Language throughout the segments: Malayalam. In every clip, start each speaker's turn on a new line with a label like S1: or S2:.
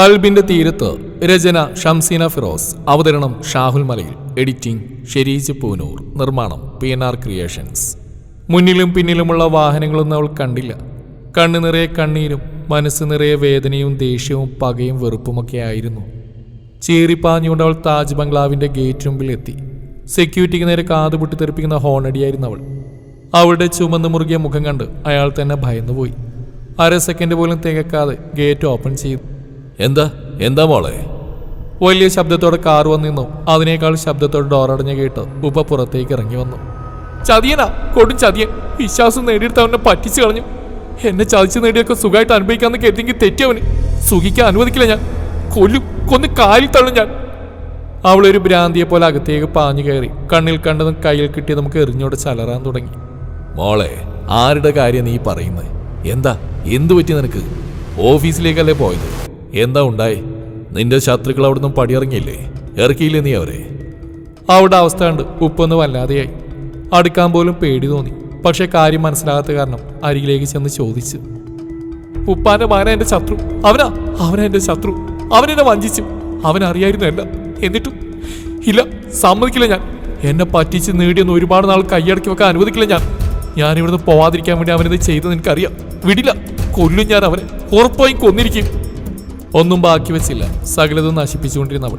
S1: കൽബിന്റെ തീരത്ത് രചന ഷംസീന ഫിറോസ് അവതരണം ഷാഹുൽ മലയിൽ എഡിറ്റിംഗ് ഷെരീജ് പൂനൂർ നിർമ്മാണം പി എൻ ആർ ക്രിയേഷൻസ്. മുന്നിലും പിന്നിലുമുള്ള വാഹനങ്ങളൊന്നും അവൾ കണ്ടില്ല. കണ്ണു നിറയെ കണ്ണീരും മനസ്സ് നിറയെ വേദനയും ദേഷ്യവും പകയും വെറുപ്പുമൊക്കെ ആയിരുന്നു. ചീറിപ്പാഞ്ഞുകൊണ്ട് അവൾ താജ് ബംഗ്ലാവിന്റെ ഗേറ്റ് മുമ്പിൽ എത്തി. സെക്യൂരിറ്റിക്ക് നേരെ കാത് പൊട്ടി തെറിപ്പിക്കുന്ന ഹോണടിയായിരുന്നു അവൾ. അവളുടെ ചുമന്ന് മുറുകിയ മുഖം കണ്ട് അയാൾ തന്നെ ഭയന്നുപോയി. അര സെക്കൻഡ് പോലും തികക്കാതെ ഗേറ്റ് ഓപ്പൺ ചെയ്തു.
S2: എന്താ? എന്താ മോളെ?
S1: വലിയ ശബ്ദത്തോടെ കാർ വന്നിരുന്നു അതിനേക്കാൾ ശബ്ദത്തോടെ ഡോറടഞ്ഞ കേട്ട് ഉപ്പ പുറത്തേക്ക് ഇറങ്ങി വന്നു. ചതിയനാ കൊടും ചതിയൻ. വിശ്വാസം നേടിയെടുത്ത് അവനെ പറ്റിച്ചു കളഞ്ഞു. എന്നെ ചതിച്ചു നേടിയൊക്കെ സുഖമായിട്ട് അനുഭവിക്കാന്ന് കരുതിയെങ്കിൽ തെറ്റിയവന് സുഖിക്കാൻ അനുവദിക്കില്ല ഞാൻ. കൊല്ലും കൊന്ന് കാലിൽ തള്ളും ഞാൻ. അവളൊരു ഭ്രാന്തിയെ പോലെ അകത്തേക്ക് പാഞ്ഞു കയറി കണ്ണിൽ കണ്ടതും കയ്യിൽ കിട്ടി നമുക്ക് എറിഞ്ഞോട് ചലറാൻ തുടങ്ങി.
S2: മോളെ ആരുടെ കാര്യം നീ പറയുന്നത് എന്താ? എന്തു പറ്റി നിനക്ക്? ഓഫീസിലേക്കല്ലേ പോയത്? എന്താ ഉണ്ടായി? നിന്റെ ശത്രുക്കൾ അവിടുന്ന് പടിയിറങ്ങിയില്ലേ? ഇറക്കിയില്ലേ നീ അവരെ?
S1: അവിടെ അവസ്ഥ കണ്ട് ഉപ്പൊന്ന് വല്ലാതെയായി. അടുക്കാൻ പോലും പേടി തോന്നി. പക്ഷെ കാര്യം മനസ്സിലാകാത്ത കാരണം അരികിലേക്ക് ചെന്ന് ചോദിച്ചു. ഉപ്പാന്റെ മകന എന്റെ ശത്രു. അവനാ? അവനാ എന്റെ ശത്രു. അവനെന്നെ വഞ്ചിച്ചു. അവൻ അറിയായിരുന്നു എല്ലാം എന്നിട്ടും ഇല്ല സമ്മതിക്കില്ല ഞാൻ. എന്നെ പറ്റിച്ച് നേടിയെന്ന് ഒരുപാട് നാൾ കൈയടക്കി വെക്കാൻ അനുവദിക്കില്ല ഞാൻ. ഞാൻ ഇവിടുന്ന് പോവാതിരിക്കാൻ വേണ്ടി അവനിത് ചെയ്തെന്ന് എനിക്കറിയാം. വിടില്ല. കൊല്ലും ഞാൻ അവനെ. ഉറപ്പായും കൊന്നിരിക്കും. ഒന്നും ബാക്കി വെച്ചില്ല. സകലതും നശിപ്പിച്ചുകൊണ്ടിരുന്നവൾ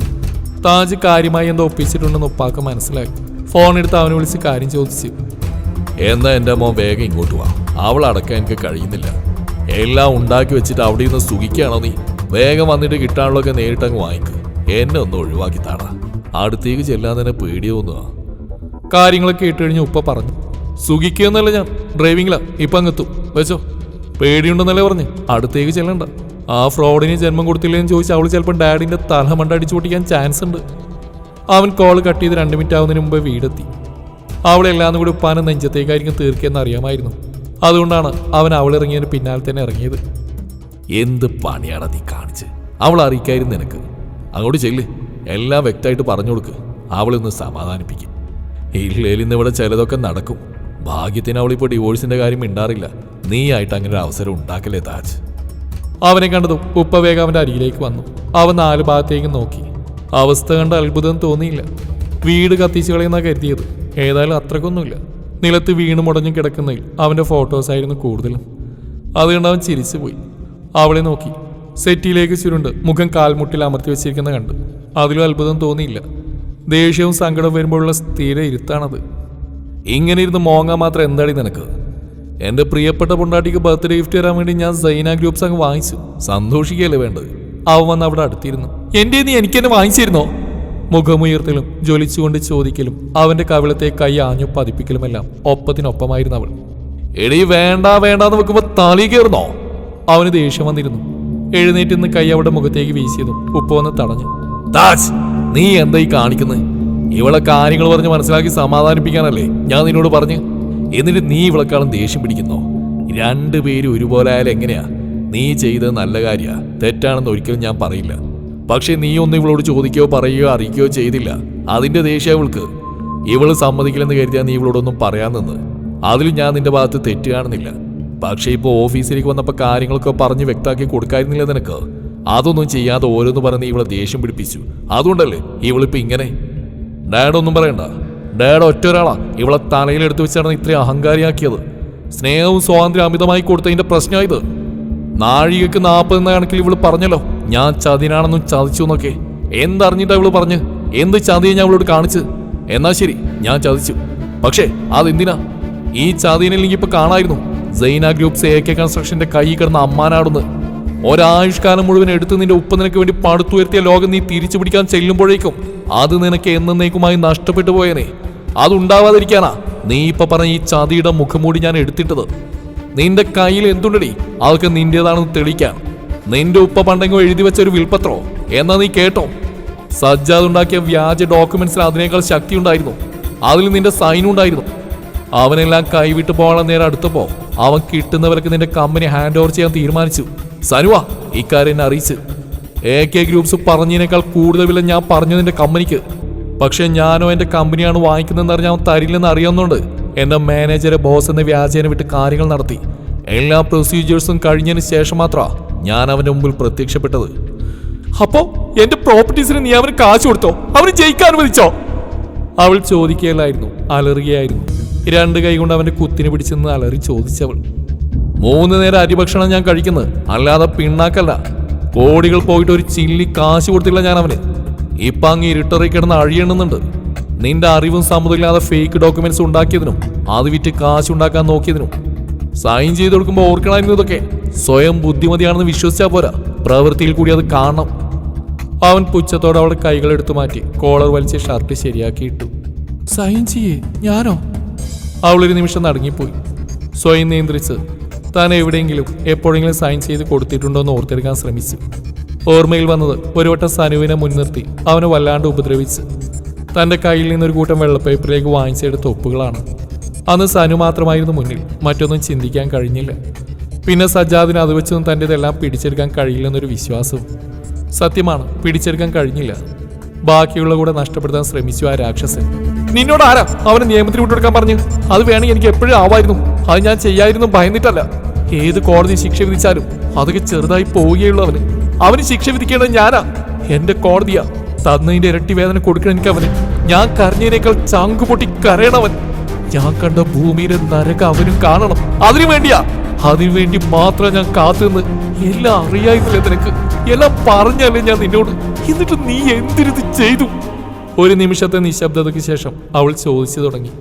S1: താജ് കാര്യമായി എന്തോ ഒപ്പിച്ചിട്ടുണ്ടെന്ന് ഉപ്പാക്ക് മനസ്സിലായി. ഫോൺ എടുത്ത് അവനെ വിളിച്ച് കാര്യം ചോദിച്ചു.
S2: എന്നാ എന്റെ മോൻ വേഗം ഇങ്ങോട്ട് വാ. അവൾ അടക്കാൻ എനിക്ക് കഴിയുന്നില്ല. എല്ലാം ഉണ്ടാക്കി വെച്ചിട്ട് അവിടെ നിന്ന് സുഖിക്കുകയാണോ നീ? വേഗം വന്നിട്ട് കിട്ടാനുള്ളതൊക്കെ നേരിട്ടങ്ങ് വാങ്ങിക്കു. എന്നെ ഒന്ന് ഒഴിവാക്കി താടാ. അടുത്തേക്ക് ചെല്ലാൻ തന്നെ പേടിയൊന്നുവാ
S1: കാര്യങ്ങളൊക്കെ കേട്ട് കഴിഞ്ഞ് ഉപ്പ പറഞ്ഞു. സുഖിക്കുകയെന്നല്ല ഞാൻ. ഡ്രൈവിംഗിലാ ഇപ്പം അങ്ങെത്തും വെച്ചോ. പേടിയുണ്ടെന്നല്ലേ പറഞ്ഞ്. അടുത്തേക്ക് ചെല്ലണ്ട. ആ ഫ്രോഡിന് ജന്മം കൊടുത്തില്ലേന്ന് ചോദിച്ചാൽ അവൾ ചിലപ്പോൾ ഡാഡിന്റെ തലമണ്ട അടിച്ചു പൊട്ടിക്കാൻ ചാൻസ് ഉണ്ട്. അവൻ കോൾ കട്ട് ചെയ്ത് രണ്ട് മിനിറ്റ് ആവുന്നതിന് മുമ്പ് വീടെത്തി. അവളെല്ലാം കൂടി ഉപ്പാനെ നെഞ്ചത്തേക്കായിരിക്കും തീർക്കിയെന്ന് അറിയാമായിരുന്നു. അതുകൊണ്ടാണ് അവൻ അവൾ ഇറങ്ങിയതിന് പിന്നാലെ തന്നെ ഇറങ്ങിയത്.
S2: എന്ത് പണിയാണ് നീ കാണിച്ച്? അവൾ അറിയിക്കായിരുന്നു നിനക്ക്. അങ്ങോട്ട് ചെല്ല്. എല്ലാം വ്യക്തമായിട്ട് പറഞ്ഞു കൊടുക്ക്. അവളൊന്ന് സമാധാനിപ്പിക്കും. ഇല്ലേലും ഇന്ന് ഇവിടെ ചിലതൊക്കെ നടക്കും. ഭാഗ്യത്തിന് അവളിപ്പോൾ ഡിവോഴ്സിന്റെ കാര്യം മിണ്ടാറില്ല. നീ ആയിട്ട് അങ്ങനെ ഒരു അവസരം ഉണ്ടാക്കലേ താജ്?
S1: അവനെ കണ്ടതും ഉപ്പ വേഗം അവന്റെ അരികിലേക്ക് വന്നു. അവൻ നാല് ഭാഗത്തേക്ക് നോക്കി. അവസ്ഥ കണ്ട് അത്ഭുതം തോന്നിയില്ല. വീട് കത്തിച്ചു കളയുന്ന കരുതിയത്. ഏതായാലും അത്രക്കൊന്നുമില്ല. നിലത്ത് വീണ് മുടഞ്ഞു കിടക്കുന്നതിൽ അവന്റെ ഫോട്ടോസ് ആയിരുന്നു കൂടുതലും. അതുകൊണ്ട് അവൻ ചിരിച്ചു പോയി. അവളെ നോക്കി. സെറ്റിയിലേക്ക് ചുരുണ്ട് മുഖം കാൽമുട്ടിൽ അമർത്തി വെച്ചിരിക്കുന്ന കണ്ടു. അതിലും അത്ഭുതം തോന്നിയില്ല. ദേഷ്യവും സങ്കടവും വരുമ്പോഴുള്ള സ്ഥിര ഇരുത്താണത്. ഇങ്ങനെ ഇരുന്ന് മോങ്ങാൻ മാത്രം എന്താടി നിനക്ക്? എന്റെ പ്രിയപ്പെട്ട പൊണ്ടാട്ടിക്ക് ബർത്ത്ഡേ ഗിഫ്റ്റ് തരാൻ വേണ്ടി ഞാൻ സൈന ഗ്രൂപ്പ്സ് അങ്ങ് വാങ്ങിച്ചു. സന്തോഷിക്കുകയല്ലേ വേണ്ടത്? അവൻ വന്ന് അവിടെ അടുത്തിരുന്നു. എന്റെ നീ എനിക്ക് തന്നെ വാങ്ങിച്ചിരുന്നോ? മുഖമുയർത്തലും ജ്വലിച്ചുകൊണ്ട് ചോദിക്കലും അവന്റെ കവിളത്തെ കൈ ആഞ്ഞു പതിപ്പിക്കലുമെല്ലാം ഒപ്പത്തിനൊപ്പമായിരുന്നു അവൾ. എടി വേണ്ട വേണ്ട എന്ന് വെക്കുമ്പോ തളി കയറുന്നോ? അവന് ദേഷ്യം വന്നിരുന്നു. എഴുന്നേറ്റ് നിന്ന് കൈ അവിടെ മുഖത്തേക്ക് വീശിയതും ഉപ്പ വന്ന് തടഞ്ഞു.
S2: താജ് നീ എന്തായി കാണിക്കുന്നത് ഇവളെ കാര്യങ്ങൾ പറഞ്ഞ് മനസ്സിലാക്കി സമാധാനിപ്പിക്കാനല്ലേ ഞാൻ നിന്നോട് പറഞ്ഞ്? എന്നിട്ട് നീ ഇവളെക്കാളും ദേഷ്യം പിടിക്കുന്നു. രണ്ടുപേരും ഒരുപോലെ ആയാലും എങ്ങനെയാ? നീ ചെയ്തത് നല്ല കാര്യമാ തെറ്റാണെന്ന് ഒരിക്കലും ഞാൻ പറയില്ല. പക്ഷേ നീ ഒന്നും ഇവളോട് ചോദിക്കുകയോ പറയുകയോ അറിയിക്കുകയോ ചെയ്തില്ല. അതിന്റെ ദേഷ്യം ഇവൾക്ക്. ഇവൾ സമ്മതിക്കില്ലെന്ന് കരുതിയാൽ നീ ഇവളോടൊന്നും പറയാൻ നിന്ന്. അതിലും ഞാൻ നിന്റെ ഭാഗത്ത് തെറ്റ് കാണുന്നില്ല. പക്ഷേ ഇപ്പോൾ ഓഫീസിലേക്ക് വന്നപ്പോൾ കാര്യങ്ങളൊക്കെ പറഞ്ഞ് വ്യക്തമാക്കി കൊടുക്കായിരുന്നില്ല നിനക്ക്? അതൊന്നും ചെയ്യാതെ ഓരോന്ന് പറഞ്ഞ് ഇവളെ ദേഷ്യം പിടിപ്പിച്ചു. അതുകൊണ്ടല്ലേ ഇവളിപ്പോൾ ഇങ്ങനെ? ഡാഡൊന്നും പറയണ്ട. ഡാഡ് ഒറ്റ ഒരാളാ ഇവളെ തലയിലെടുത്ത് വെച്ചാണ് ഇത്രയും അഹങ്കാരിയാക്കിയത്. സ്നേഹവും സ്വാതന്ത്ര്യം അമിതമായി കൊടുത്തതിന്റെ പ്രശ്നമായത് നാഴികക്ക് നാൽപ്പത് കണക്കിൽ ഇവൾ പറഞ്ഞല്ലോ ഞാൻ ചതിനാണെന്നും ചതിച്ചു എന്നൊക്കെ. എന്തറിഞ്ഞിട്ടാ ഇവൾ പറഞ്ഞ്? എന്ത് ചതിയെ ഞാൻ അവളോട് കാണിച്ച്? എന്നാ ശരി ഞാൻ ചതിച്ചു. പക്ഷേ അതെന്തിനാ? ഈ ചതിയിനില്ലെങ്കിൽ ഇപ്പൊ കാണായിരുന്നു. സൈന ഗ്രൂപ്പ്സ് എ കെ കൺസ്ട്രക്ഷന്റെ കൈ കിടന്ന അമ്മാനാടുന്ന്. ഒരായുഷ്കാലം മുഴുവൻ എടുത്ത് നിന്റെ ഉപ്പ് നിനക്ക് വേണ്ടി പടുത്തുയർത്തിയ ലോകം നീ തിരിച്ചു പിടിക്കാൻ ചെല്ലുമ്പോഴേക്കും അത് നിനക്ക് എന്നേക്കുമായി നഷ്ടപ്പെട്ടു പോയനെ. അതുണ്ടാവാതിരിക്കാനാ. നീ ഇപ്പൊ പറഞ്ഞ ഈ ചതിയുടെ മുഖംമൂടി ഞാൻ എടുത്തിട്ടത്. നിന്റെ കയ്യിൽ എന്തുണ്ടടി? അതൊക്കെ നിന്റേതാണെന്ന് തെളിയിക്കാൻ. നിന്റെ ഉപ്പ പണ്ടെങ്കിൽ എഴുതി വെച്ച ഒരു വിൽപ്പത്രോ? എന്നാ നീ കേട്ടോ. സജ്ജാദ് ഉണ്ടാക്കിയ വ്യാജ ഡോക്യുമെന്റ്സിൽ അതിനേക്കാൾ ശക്തി ഉണ്ടായിരുന്നു. അതിൽ നിന്റെ സൈനും ഉണ്ടായിരുന്നു. അവനെല്ലാം കൈവിട്ട് പോകാൻ നേരം അടുത്തപ്പോ അവൻ കിട്ടുന്നവർക്ക് നിന്റെ കമ്പനി ഹാൻഡ് ഓവർ ചെയ്യാൻ തീരുമാനിച്ചു. സനുവ ഇക്കാര്യം എന്നെ അറിയിച്ച്. എ കെ ഗ്രൂപ്പ്സ് പറഞ്ഞതിനേക്കാൾ കൂടുതൽ വില ഞാൻ പറഞ്ഞു നിന്റെ കമ്പനിക്ക്. പക്ഷെ ഞാനോ എന്റെ കമ്പനിയാണ് വാങ്ങിക്കുന്നതെന്ന് അറിഞ്ഞാൽ അവൻ തരില്ലെന്ന് അറിയാവുന്നതുകൊണ്ട് എന്റെ മാനേജറെ ബോസ് എന്ന വ്യാജേനെ വിട്ട് കാര്യങ്ങൾ നടത്തി. എല്ലാ പ്രൊസീജിയേഴ്സും കഴിഞ്ഞതിന് ശേഷം മാത്രമാ ഞാൻ അവന്റെ മുമ്പിൽ പ്രത്യക്ഷപ്പെട്ടത്.
S1: അപ്പോ എന്റെ പ്രോപ്പർട്ടീസിന് നീ അവന് കാശ് കൊടുത്തോ? അവന് ജയിക്കാൻ അനുവദിച്ചോ അവൾ ചോദിക്കുകയല്ലായിരുന്നു അലറുകയായിരുന്നു. രണ്ട് കൈ കൊണ്ട് അവന്റെ കുത്തിനെ പിടിച്ചെന്ന് അലറി ചോദിച്ചവൾ.
S2: മൂന്ന് നേരം അരിഭക്ഷണം ഞാൻ കഴിക്കുന്നത് അല്ലാതെ പിണ്ണാക്കല്ല. കോടികൾ പോയിട്ട് ഒരു ചില്ലി കാശ് കൊടുത്തില്ല ഞാൻ അവന്. ഇപ്പൊ അങ്ങ് ഇരുട്ടറി കിടന്ന് അഴിയണമെന്നുണ്ട്. നിന്റെ അറിവും സമ്മതമില്ലാതെ ഫേക്ക് ഡോക്യുമെന്റ്സ് ഉണ്ടാക്കിയതിനും അത് വിറ്റ് കാശ് ഉണ്ടാക്കാൻ നോക്കിയതിനും സൈൻ ചെയ്ത് കൊടുക്കുമ്പോൾ ഓർക്കണമായിരുന്നു ഇതൊക്കെ. സ്വയം ബുദ്ധിമതിയാണെന്ന് വിശ്വസിച്ചാൽ പോരാ. പ്രവൃത്തിയിൽ കൂടി അത് കാണണം.
S1: അവൻ പുച്ഛത്തോടെ അവളുടെ കൈകൾ എടുത്തു മാറ്റി കോളർ വലിച്ച് ഷർട്ട് ശരിയാക്കിയിട്ടു. സൈൻ ചെയ്യേ ഞാനോ? അവളൊരു നിമിഷം നടങ്ങിപ്പോയി. സ്വയം നിയന്ത്രിച്ച് താൻ എവിടെയെങ്കിലും എപ്പോഴെങ്കിലും സൈൻ ചെയ്ത് കൊടുത്തിട്ടുണ്ടോ എന്ന് ഓർത്തെടുക്കാൻ ശ്രമിച്ചു. ഓർമ്മയിൽ വന്നത് ഒരു വട്ടം സനുവിനെ മുൻനിർത്തി. അവനെ വല്ലാണ്ട് ഉപദ്രവിച്ച്. തന്റെ കയ്യിൽ നിന്നൊരു കൂട്ടം വെള്ളപ്പേപ്പറിലേക്ക് വാങ്ങിച്ചെടുത്ത ഒപ്പുകളാണ്. അന്ന് സനു മാത്രമായിരുന്നു മുന്നിൽ. മറ്റൊന്നും ചിന്തിക്കാൻ കഴിഞ്ഞില്ല. പിന്നെ സജ്ജാദിന് അത് വെച്ചൊന്നും തന്റെതെല്ലാം പിടിച്ചെടുക്കാൻ കഴിയില്ലെന്നൊരു വിശ്വാസവും സത്യമാണ്. പിടിച്ചെടുക്കാൻ കഴിഞ്ഞില്ല. ബാക്കിയുള്ള കൂടെ നഷ്ടപ്പെടുത്താൻ ശ്രമിച്ചു ആ രാക്ഷസൻ. നിന്നോട് ആരാ? അവനെ നിയമത്തിൽ വിട്ടുകൊടുക്കാൻ പറഞ്ഞു? അത് വേണമെങ്കിൽ എനിക്ക് എപ്പോഴും ആവായിരുന്നു. അത് ഞാൻ ചെയ്യായിരുന്നു ഭയന്നിട്ടല്ല. ഏത് കോടതി ശിക്ഷ വിധിച്ചാലും അതൊക്കെ ചെറുതായി പോവുകയുള്ളൂ അവന് അവന് ശിക്ഷ വിധിക്കേണ്ടത് ഞാനാ. എന്റെ കോടതിയാ തന്നതിന്റെ ഇരട്ടി വേദന കൊടുക്കണം എനിക്ക് അവന് ഞാൻ കരഞ്ഞതിനേക്കാൾ ചങ്കു പൊട്ടി കരയണവൻ. ഞാൻ കണ്ട ഭൂമിയിലെ നരക അവനും കാണണം. അതിനു വേണ്ടിയാ അതിനു വേണ്ടി മാത്രം ഞാൻ കാത്തുനിന്ന്. എല്ലാം അറിയായിരുന്നില്ല നിനക്ക്? എല്ലാം പറഞ്ഞല്ലേ ഞാൻ നിന്നോട്? എന്നിട്ട് നീ എന്തിരുത് ചെയ്തു? ഒരു നിമിഷത്തെ നിശബ്ദതയ്ക്ക് ശേഷം അവൾ ചോദിച്ചു തുടങ്ങി.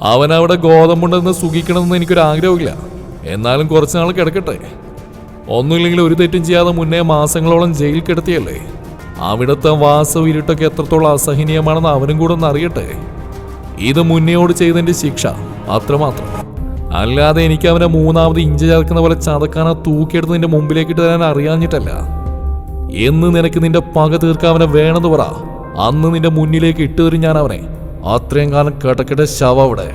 S2: അവൻ അവിടെ ഗോതമ്പുണ്ടെന്ന് സുഖിക്കണമെന്ന് എനിക്കൊരു ആഗ്രഹമില്ല എന്നാലും കുറച്ചുനാൾ കിടക്കട്ടെ. ഒന്നുമില്ലെങ്കിൽ ഒരു തെറ്റും ചെയ്യാതെ മുന്നേ മാസങ്ങളോളം ജയിൽ കിടത്തിയല്ലേ? അവിടുത്തെ വാസവും ഇരുട്ടൊക്കെ എത്രത്തോളം അസഹനീയമാണെന്ന് അവനും കൂടെ ഒന്ന് അറിയട്ടെ. ഇത് മുന്നേയോട് ചെയ്തതിന്റെ ശിക്ഷ അത്രമാത്രം. അല്ലാതെ എനിക്ക് അവനെ മൂന്നാമത് ഇഞ്ച് ചേർക്കുന്ന പോലെ ചതക്കാനോ തൂക്കിയെടുത്ത് നിന്റെ മുമ്പിലേക്കിട്ട് തരാൻ അറിയാഞ്ഞിട്ടല്ല. എന്ന് നിനക്ക് നിന്റെ പക തീർക്കാൻ അവനെ വേണമെന്ന് പറ. അന്ന് നിന്റെ മുന്നിലേക്ക് ഇട്ടുതരും ഞാൻ അവനെ. അത്രയും കാലം കിടക്കട്ടെ ശവ അവിടെ.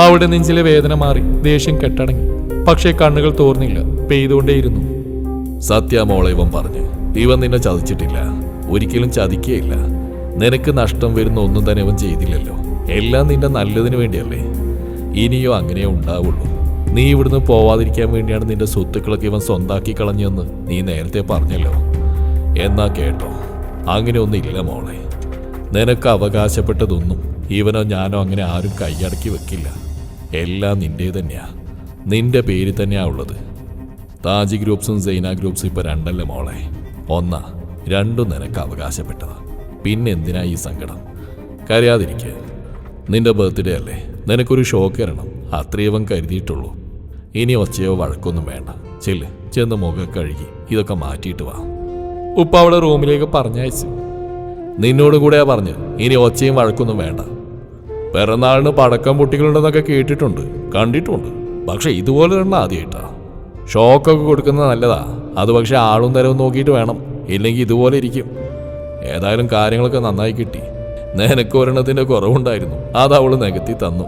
S1: അവിടെ നെഞ്ചിലെ വേദന മാറി ദേഷ്യം കെട്ടടങ്ങി. പക്ഷേ കണ്ണുകൾ തോർന്നില്ല. പെയ്തുകൊണ്ടേയിരുന്നു
S2: സത്യ മോളെ ഇവൻ പറഞ്ഞു ഇവൻ നിന്നെ ചതിച്ചിട്ടില്ല. ഒരിക്കലും ചതിക്കുകയില്ല നിനക്ക് നഷ്ടം വരുന്ന ഒന്നും തന്നെ അവൻ ചെയ്തില്ലല്ലോ. എല്ലാം നിന്റെ നല്ലതിന് വേണ്ടിയല്ലേ. ഇനിയോ അങ്ങനെ ഉണ്ടാവുള്ളൂ. നീ ഇവിടുന്ന് പോവാതിരിക്കാൻ വേണ്ടിയാണ് നിന്റെ സ്വത്തുക്കളൊക്കെ ഇവൻ സ്വന്താക്കി കളഞ്ഞെന്ന് നീ നേരത്തെ പറഞ്ഞല്ലോ. എന്നാ കേട്ടോ അങ്ങനെ ഒന്നില്ല മോളെ. നിനക്ക് അവകാശപ്പെട്ടതൊന്നും ഇവനോ ഞാനോ അങ്ങനെ ആരും കൈയടക്കി വെക്കില്ല. എല്ലാം നിന്റെ തന്നെയാ നിന്റെ പേര് തന്നെയാ ഉള്ളത്. താജി ഗ്രൂപ്പ്സും സൈന ഗ്രൂപ്പ്സും ഇപ്പൊ രണ്ടല്ല മോളെ? ഒന്നാ രണ്ടും നിനക്ക് അവകാശപ്പെട്ടതാ. പിന്നെ എന്തിനാ ഈ സങ്കടം? കരയാതിരിക്കുക നിന്റെ ബർത്ത്ഡേ അല്ലേ? നിനക്കൊരു ഷോക്ക് തരണം അത്രയവൻ കരുതിയിട്ടുള്ളൂ. ഇനി ഒച്ചയോ വഴക്കൊന്നും വേണ്ട. ചെല്ല് ചെന്ന് മുഖം കഴുകി ഇതൊക്കെ മാറ്റിയിട്ട് വാ.
S1: ഉപ്പ അവളെ റൂമിലേക്ക് പറഞ്ഞയച്ചു.
S2: നിന്നോട് കൂടെയാ പറഞ്ഞു. ഇനി ഒച്ചയും വഴക്കൊന്നും വേണ്ട. പിറന്നാളിന് പടക്കം പൊട്ടികളുണ്ടെന്നൊക്കെ കേട്ടിട്ടുണ്ട് കണ്ടിട്ടുണ്ട്. പക്ഷെ ഇതുപോലെ തന്നെ ആദ്യമായിട്ടാ ഷോക്കൊക്കെ കൊടുക്കുന്നത് നല്ലതാ. അത് പക്ഷെ ആളും തരവും നോക്കിയിട്ട് വേണം. ഇല്ലെങ്കിൽ ഇതുപോലെ ഇരിക്കും. ഏതായാലും കാര്യങ്ങളൊക്കെ നന്നായി കിട്ടി. നിനക്ക് ഒരെണ്ണത്തിന്റെ കുറവുണ്ടായിരുന്നു. അത് അവൾ നികത്തി തന്നു.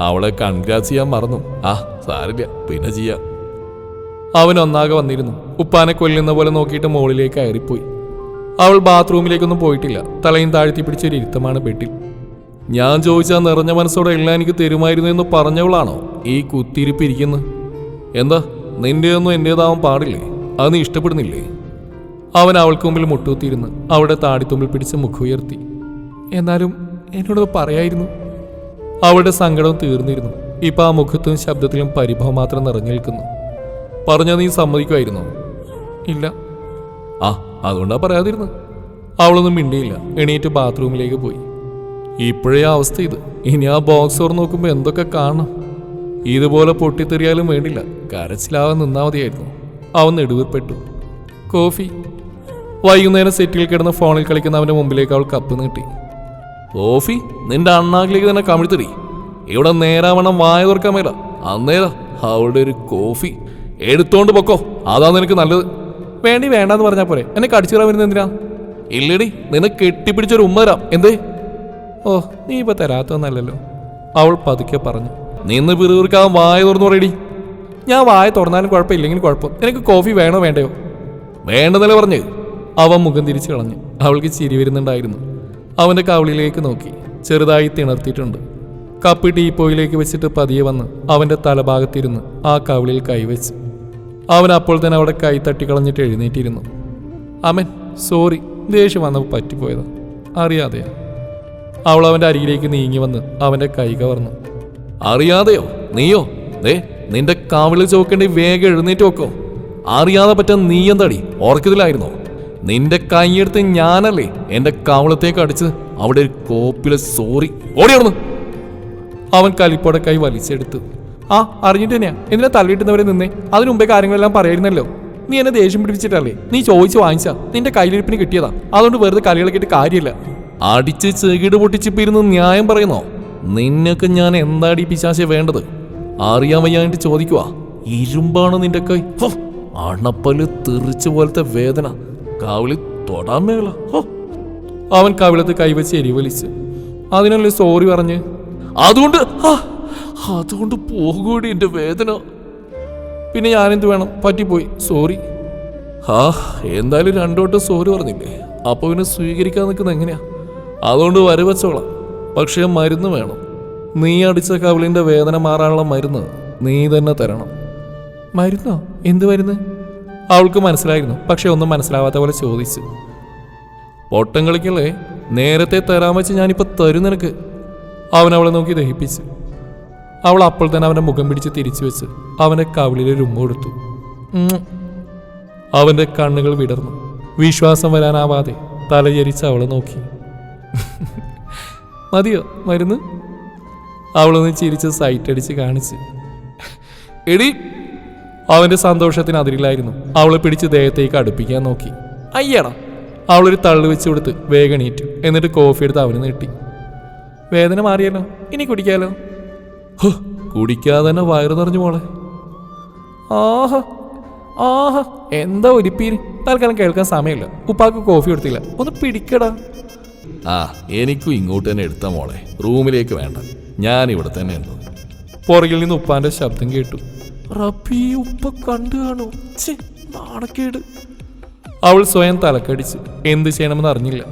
S2: അവളെ കൺഗ്രാസ് ചെയ്യാൻ മറന്നു. ആ സാരില്ല പിന്നെ ചെയ്യാം.
S1: അവൻ ഒന്നാകെ വന്നിരുന്നു. ഉപ്പാനെ കൊല്ലുന്ന പോലെ നോക്കിയിട്ട് മുകളിലേക്ക് കയറിപ്പോയി. അവൾ ബാത്റൂമിലേക്കൊന്നും പോയിട്ടില്ല. തലയും താഴ്ത്തി പിടിച്ചൊരു ഇരുത്തമാണ് ബെട്ടിൽ ഞാൻ ചോദിച്ചാൽ നിറഞ്ഞ മനസ്സോടെ എല്ലാം എനിക്ക് തരുമായിരുന്നു എന്ന് പറഞ്ഞവളാണോ ഈ കുത്തിരിപ്പിരിക്കുന്നു എന്താ? നിന്റെയൊന്നും എന്റേതാവാൻ പാടില്ലേ? അത് നീ ഇഷ്ടപ്പെടുന്നില്ലേ? അവൻ അവൾക്ക് മുമ്പിൽ മുട്ടൂത്തിയിരുന്ന് അവളുടെ താടിത്തുമ്പിൽ പിടിച്ച് മുഖമുയർത്തി. എന്നാലും എന്നോട് പറയായിരുന്നു. അവളുടെ സങ്കടം തീർന്നിരുന്നു. ഇപ്പൊ ആ മുഖത്തും ശബ്ദത്തിലും പരിഭവം മാത്രം നിറഞ്ഞു നിൽക്കുന്നു. പറഞ്ഞാൽ നീ സമ്മതിക്കുമായിരുന്നോ? ഇല്ല.
S2: ആ അതുകൊണ്ടാ പറയാതിരുന്നു.
S1: അവളൊന്നും മിണ്ടിയില്ല. എണീറ്റ് ബാത്റൂമിലേക്ക് പോയി. ഇപ്പോഴേ അവസ്ഥ ഇത്. ഇനി ആ ബോക്സ് തുറന്ന് നോക്കുമ്പോൾ എന്തൊക്കെ കാണണം? ഇതുപോലെ പൊട്ടിത്തെറിയാലും വേണ്ടില്ല. കരച്ചിലാവാൻ നിന്നാ മതിയായിരുന്നു. അവൻ നെടുവീർപ്പെട്ടു. കോഫി. വൈകുന്നേരം സെറ്റിൽ കിടന്ന ഫോണിൽ കളിക്കുന്ന അവന്റെ മുമ്പിലേക്ക് അവൾ കപ്പ് നീട്ടി.
S2: കോഫി നിന്റെ അണ്ണാക്കിലേക്ക് തന്നെ കമിഴ്ത്തിടി. ഇവിടെ നേരാവണ്ണം വായ തുറക്കാൻ മേല. അന്നേര അവളുടെ ഒരു കോഫി എടുത്തോണ്ട് പൊക്കോ. അതാ നിനക്ക് നല്ലത്.
S1: വേണ്ടി വേണ്ടാന്ന് പറഞ്ഞാൽ പോരെ. എന്നെ കടിച്ചു തരാൻ വരുന്നത് എന്തിനാ?
S2: ഇല്ലടി നിന്നെ കെട്ടിപ്പിടിച്ചൊരു ഉമ്മ തരാം. എന്തേ?
S1: ഓ നീ ഇപ്പൊ തരാത്തതെന്നല്ലോ അവൾ പതുക്കെ പറഞ്ഞു.
S2: നിന്ന് പിറുപിറുക്കാൻ വായ തുറന്നു പറയടി.
S1: ഞാൻ വായ തുറന്നാലും കുഴപ്പമില്ലെങ്കിലും കുഴപ്പം. എനിക്ക് കോഫി വേണോ വേണ്ടയോ?
S2: വേണ്ടെന്നല്ലേ പറഞ്ഞ്.
S1: അവൻ മുഖം തിരിച്ചു കളഞ്ഞു അവൾക്ക് ചിരി വരുന്നുണ്ടായിരുന്നു. അവന്റെ കവളിലേക്ക് നോക്കി. ചെറുതായി തിണർത്തിയിട്ടുണ്ട്. കപ്പ് ടീപ്പോയിലേക്ക് വെച്ചിട്ട് പതിയെ വന്ന് അവന്റെ തലഭാഗത്തിരുന്ന് ആ കവിളിൽ കൈവച്ച് അവൻ അപ്പോൾ തന്നെ അവിടെ കൈ തട്ടിക്കളഞ്ഞിട്ട് എഴുന്നേറ്റിരുന്നു. അമൻ സോറി. ദേഷ്യം വന്നപ്പോൾ പറ്റിപ്പോയതാണ് അറിയാതെയാ. അവൾ അവന്റെ അരികിലേക്ക് നീങ്ങി വന്ന് അവന്റെ കൈ കവർന്നു.
S2: അറിയാതെയോ? നീയോ? ദേ നിന്റെ കാവിളിൽ ചോക്കേണ്ടി വേഗം എഴുന്നേറ്റ് വെക്കോ. അറിയാതെ പറ്റാൻ നീ എന്താടി? നിന്റെ കൈയെടുത്ത് ഞാനല്ലേ എന്റെ കാവളത്തേക്ക് അടിച്ച് അവിടെ ഒരു കോപ്പിലെ സോറി ഓടിയാർന്നു
S1: അവൻ കലിപ്പോടെ കൈ വലിച്ചെടുത്തു ആ അറിഞ്ഞിട്ട് തന്നെയാ. എന്തിനാ തള്ളിയിട്ടുന്നവരെ നിന്നേ? അതിനു മുമ്പേ കാര്യങ്ങളെല്ലാം പറയായിരുന്നല്ലോ. നീ എന്നെ ദേഷ്യം പിടിപ്പിച്ചിട്ടല്ലേ? നീ ചോദിച്ചു വാങ്ങിച്ചാ. നിന്റെ കയ്യിലിരിപ്പിന് കിട്ടിയതാ. അതുകൊണ്ട് വെറുതെ കളികളൊക്കെ കാര്യമില്ല.
S2: അടിച്ച് ചെകിട് പൊട്ടിച്ചിപ്പിരുന്ന് ന്യായം പറയുന്നോ? നിന്നൊക്കെ ഞാൻ എന്താടി പിശാശ വേണ്ടത്? അറിയാൻ വയ്യാണ്ട് ചോദിക്കുവാ. ഇരുമ്പാണ് നിന്റെ കൈ. അണപ്പൽ തെറിച്ച പോലത്തെ വേദന. കാവിളി തൊടാൻ മേള.
S1: അവൻ കവിളത്ത് കൈവച്ച് എരിവലിച്ച്. അതിനല്ലേ സോറി പറഞ്ഞ്.
S2: അതുകൊണ്ട് അതുകൊണ്ട് പോകൂടി എന്റെ വേദന.
S1: പിന്നെ ഞാനെന്ത് വേണം? പറ്റിപ്പോയി. സോറി
S2: ആ എന്തായാലും രണ്ടോട്ടം സോറി പറഞ്ഞില്ലേ? അപ്പൊ പിന്നെ സ്വീകരിക്കാൻ നിൽക്കുന്നത് എങ്ങനെയാ? അതുകൊണ്ട് വരവച്ചോളാം. പക്ഷേ മരുന്ന് വേണം. നീ അടിച്ച കവിളിന്റെ വേദന മാറാനുള്ള മരുന്ന് നീ തന്നെ തരണം.
S1: മരുന്നോ? എന്ത് മരുന്ന്? അവൾക്ക് മനസ്സിലായിരുന്നു പക്ഷേ ഒന്നും മനസ്സിലാവാത്ത പോലെ ചോദിച്ചു.
S2: പൊട്ടം കളിക്കല്ലേ? നേരത്തെ തരാൻ വെച്ച് ഞാനിപ്പോൾ തരും നിനക്ക്.
S1: അവൻ അവളെ നോക്കി ദഹിപ്പിച്ചു. അവൾ അപ്പോൾ തന്നെ അവന്റെ മുഖം പിടിച്ച് തിരിച്ചു വെച്ച് അവന്റെ കവിളിലെ ഒരു കൊടുത്തു. അവന്റെ കണ്ണുകൾ വിടർന്നു. വിശ്വാസം വരാനാവാതെ തലചരിച്ച് അവളെ നോക്കി. മതിയോ മരുന്ന്? അവളൊന്ന് ചിരിച്ച് സൈറ്റ് അടിച്ച് കാണിച്ച്. എടി അവന്റെ സന്തോഷത്തിന് അതിരിലായിരുന്നു. അവളെ പിടിച്ച് ദേഹത്തേക്ക് അടുപ്പിക്കാൻ നോക്കി. അയ്യടാ. അവളൊരു തള്ളു വെച്ച് കൊടുത്ത് വേഗം എണീറ്റു. എന്നിട്ട് കോഫി എടുത്ത് അവന് നീട്ടി. വേദന മാറിയല്ലോ. ഇനി കുടിക്കാലോ?
S2: കുടിക്കാതെ തന്നെ വയറു നിറഞ്ഞു മോളെ.
S1: ആഹ ആഹ. എന്താ ഒരിപ്പീര്? തൽക്കാലം കേൾക്കാൻ സമയമില്ല. ഉപ്പാക്ക് കോഫി കൊടുത്തില്ല. ഒന്ന് പിടിക്കടാ.
S2: ആ എനിക്കും ഇങ്ങോട്ട് തന്നെ എടുത്ത മോളെ. റൂമിലേക്ക് വേണ്ട. ഞാൻ ഇവിടെ തന്നെ എന്നു
S1: പുറകിൽ നിന്ന് ഉപ്പാന്റെ ശബ്ദം കേട്ടു. റബി ഉപ്പ കണ്ടു കാണോ? നാണക്കേട്. അവൾ സ്വയം തലക്കടിച്ച് എന്ത് ചെയ്യണമെന്ന് അറിഞ്ഞില്ല.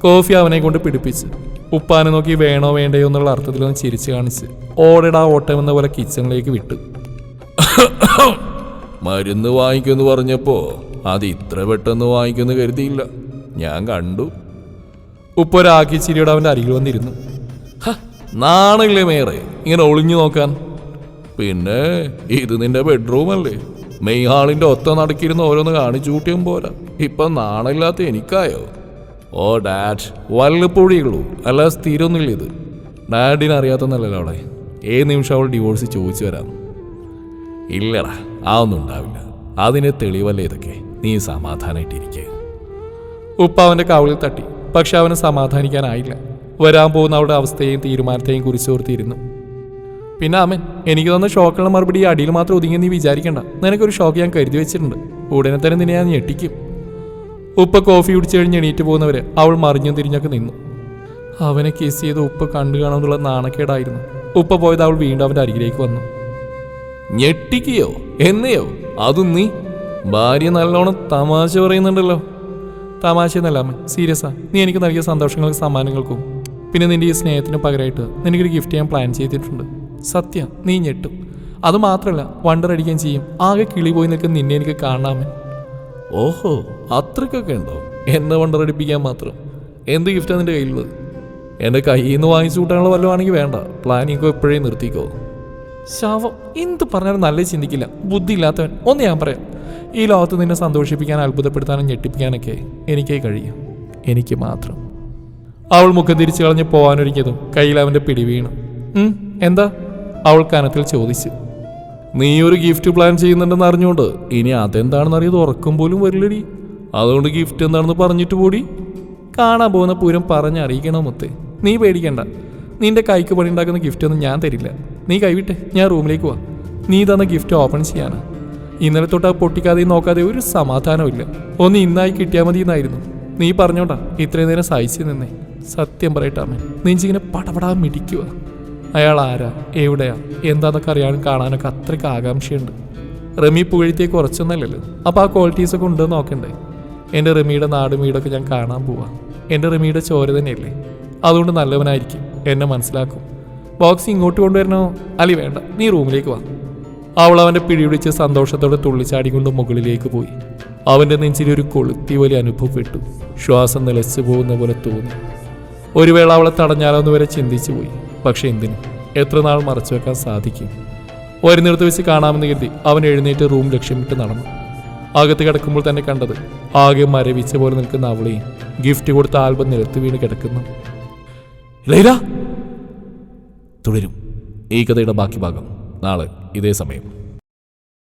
S1: കോഫി അവനെ കൊണ്ട് പിടിപ്പിച്ച് ഉപ്പാനെ നോക്കി വേണോ വേണ്ടയോ എന്നുള്ള അർത്ഥത്തിലൊന്ന് ചിരിച്ചു കാണിച്ച് ഓടടാ ഓട്ടം എന്ന പോലെ കിച്ചണിലേക്ക് വിട്ടു.
S2: മരുന്ന് വാങ്ങിക്കുമെന്ന് പറഞ്ഞപ്പോ അത് ഇത്ര പെട്ടെന്ന് വാങ്ങിക്കുമെന്ന് കരുതിയില്ല. ഞാൻ കണ്ടു.
S1: ഉപ്പ ഒരാക്കി ചിരിയോടെ അവന്റെ അരികിൽ വന്നിരുന്നു.
S2: നാണല്ലേ മേറെ ഇങ്ങനെ ഒളിഞ്ഞു നോക്കാൻ. പിന്നെ ഇത് നിന്റെ ബെഡ്റൂം അല്ലേ മെയ് ഹാളിന്റെ ഒത്ത നടക്കിരുന്ന് ഓരോന്ന് കാണിച്ചു കൂട്ടിയും പോരാ. ഇപ്പൊ നാണില്ലാത്ത എനിക്കായോ? ഓ ഡാഡ് വല്ലപ്പോഴേയുള്ളൂ. അല്ല സ്ഥിരമൊന്നുമില്ല ഇത് ഡാഡിനെ അറിയാത്തൊന്നല്ലല്ലോ അവിടെ ഏത് നിമിഷം അവൾ ഡിവോഴ്സ് ചോദിച്ചു വരാം. ഇല്ലടാ ആ ഒന്നും ഉണ്ടാവില്ല. അതിന് തെളിവല്ലേ ഇതൊക്കെ? നീ സമാധാനായിട്ടിരിക്കുക
S1: ഉപ്പ അവന്റെ കവളിൽ തട്ടി. പക്ഷെ അവന് സമാധാനിക്കാനായില്ല. വരാൻ പോകുന്ന അവളുടെ അവസ്ഥയെയും തീരുമാനത്തെയും കുറിച്ചോർത്തിരുന്നു പിന്നെ അമ്മൻ എനിക്ക് തന്ന ഷോക്കുള്ള മറുപടി അടിയിൽ മാത്രം ഒതുങ്ങി നീ വിചാരിക്കണ്ട. നിനക്കൊരു ഷോക്ക് ഞാൻ കരുതി വെച്ചിട്ടുണ്ട്. ഉടനെ തന്നെ നിന്നെ ഞാൻ ഞെട്ടിക്കും. ഉപ്പ കോഫി കുടിച്ചു കഴിഞ്ഞ് എണീറ്റ് പോകുന്നവരെ അവൾ മറിഞ്ഞും തിരിഞ്ഞൊക്കെ നിന്നു. അവനെ കിസ് ചെയ്ത് ഉപ്പ കണ്ടു കാണാമെന്നുള്ള നാണക്കേടായിരുന്നു. ഉപ്പ പോയത് അവൾ വീണ്ടും അവന്റെ അരികിലേക്ക് വന്നു.
S2: ഞെട്ടിക്കുകയോ എന്നെയോ? അതും നീ? ഭാര്യ നല്ലോണം തമാശ പറയുന്നുണ്ടല്ലോ.
S1: തമാശ എന്നല്ല അമ്മ സീരിയസാ നീ എനിക്ക് നൽകിയ സന്തോഷങ്ങൾക്കും സമ്മാനങ്ങൾക്കും. പിന്നെ നിന്റെ ഈ സ്നേഹത്തിന് പകരമായിട്ട് നിനക്കൊരു ഗിഫ്റ്റ് ഞാൻ പ്ലാൻ ചെയ്തിട്ടുണ്ട്. സത്യം നീ ഞെട്ടും. അത് മാത്രമല്ല വണ്ടർ അടിക്കുകയും ചെയ്യും. ആകെ കിളി പോയി നിൽക്കുന്ന നിന്നെ എനിക്ക് കാണാമേ
S2: ഓഹോ അത്രക്കൊക്കെ ഉണ്ടോ? എന്നെ വണ്ടർ അടിപ്പിക്കാൻ മാത്രം. എന്ത് ഗിഫ്റ്റാണ് നിന്റെ കയ്യിലുള്ളത്? എന്റെ കയ്യിൽ നിന്ന് വാങ്ങിച്ചു കൂട്ടാനുള്ള വല്ലതാണെങ്കിൽ വേണ്ട. പ്ലാനിങ്ങോ എപ്പോഴേ നിർത്തിക്കോ.
S1: ശാവം. എന്ത് പറഞ്ഞാലും നല്ല ചിന്തിക്കില്ല. ബുദ്ധി ഇല്ലാത്തവൻ ഒന്ന് ഞാൻ പറയാം. ഈ ലോകത്ത് നിന്നെ സന്തോഷിപ്പിക്കാൻ അത്ഭുതപ്പെടുത്താനും ഞെട്ടിപ്പിക്കാനൊക്കെ എനിക്കേ കഴിയും. എനിക്ക് മാത്രം. അവൾ മുഖം തിരിച്ചു കളഞ്ഞ് പോകാനൊരുക്കിയതും കയ്യിൽ അവന്റെ പിടി വീണു. എന്താ? അവൾ കനത്തിൽ ചോദിച്ചു.
S2: നീ ഒരു ഗിഫ്റ്റ് പ്ലാൻ ചെയ്യുന്നുണ്ടെന്ന് അറിഞ്ഞുകൊണ്ട് ഇനി അതെന്താണെന്ന് അറിയത് ഉറക്കം പോലും വരില്ലടി. അതുകൊണ്ട് ഗിഫ്റ്റ് എന്താണെന്ന് പറഞ്ഞിട്ട് കൂടി
S1: കാണാൻ പോകുന്ന പൂരം പറഞ്ഞറിയിക്കണോ മുത്തേ? നീ പേടിക്കണ്ട. നിന്റെ കൈക്ക് പണി ഉണ്ടാക്കുന്ന ഗിഫ്റ്റ് ഒന്നും ഞാൻ തരില്ല. നീ കൈവിട്ടെ ഞാൻ റൂമിലേക്ക് പോവാ നീ തന്ന ഗിഫ്റ്റ് ഓപ്പൺ ചെയ്യാനാ. ഇന്നലെ തൊട്ട് ആ പൊട്ടിക്കാതെയും നോക്കാതെ ഒരു സമാധാനമില്ല ഒന്ന് ഇന്നായി കിട്ടിയാൽ മതി എന്നായിരുന്നു നീ പറഞ്ഞോണ്ടാ ഇത്രയും നേരം സഹിച്ചു നിന്നേ. സത്യം പറയട്ടാമേ നെഞ്ചിങ്ങനെ പടപടാ മിടിക്കുക അയാൾ ആരാ? എവിടെയാ? എന്താന്നൊക്കെ അറിയാനും കാണാനൊക്കെ അത്രയ്ക്ക് ആകാംക്ഷയുണ്ട്. റമി പുകഴ്ത്തിയെ കുറച്ചൊന്നല്ലല്ലോ. അപ്പോൾ ആ ക്വാളിറ്റീസ് ഒക്കെ ഉണ്ടെന്ന് നോക്കണ്ടേ. എന്റെ റമിയുടെ നാടും വീടൊക്കെ ഞാൻ കാണാൻ പോവാ. എന്റെ റമിയുടെ ചോര തന്നെയല്ലേ? അതുകൊണ്ട് നല്ലവനായിരിക്കും. എന്നെ മനസ്സിലാക്കും. ബോക്സ് ഇങ്ങോട്ട് കൊണ്ടുവരണോ? അലി വേണ്ട. നീ റൂമിലേക്ക് വാ. അവൾ അവന്റെ പിടിപിടിച്ച് സന്തോഷത്തോടെ തുള്ളിച്ചാടിക്കൊണ്ട് മുകളിലേക്ക് പോയി. അവന്റെ നെഞ്ചിൽ ഒരു കൊളുത്തി വലിയ അനുഭവപ്പെട്ടു. ശ്വാസം നിലച്ചു പോകുന്ന പോലെ തോന്നി. ഒരു വേള അവളെ തടഞ്ഞാലോ എന്ന് വരെ ചിന്തിച്ചു പോയി. പക്ഷെ എന്തിനു? എത്ര നാൾ മറച്ചു വെക്കാൻ സാധിക്കും? വരുന്നിടത്ത് വെച്ച് കാണാമെന്ന് കരുതി അവൻ എഴുന്നേറ്റ് റൂം ലക്ഷ്യമിട്ട് നടന്നു. അകത്ത് കിടക്കുമ്പോൾ തന്നെ കണ്ടത് ആകെ മരവിച്ച പോലെ നിൽക്കുന്ന അവളെയും ഗിഫ്റ്റ് കൊടുത്ത ആൽബം നിലത്ത് വീണ് കിടക്കുന്നു.
S2: ലൈല! തുടരും. ഈ കഥയുടെ ബാക്കി ഭാഗം. നാളെ ഇതേ സമയം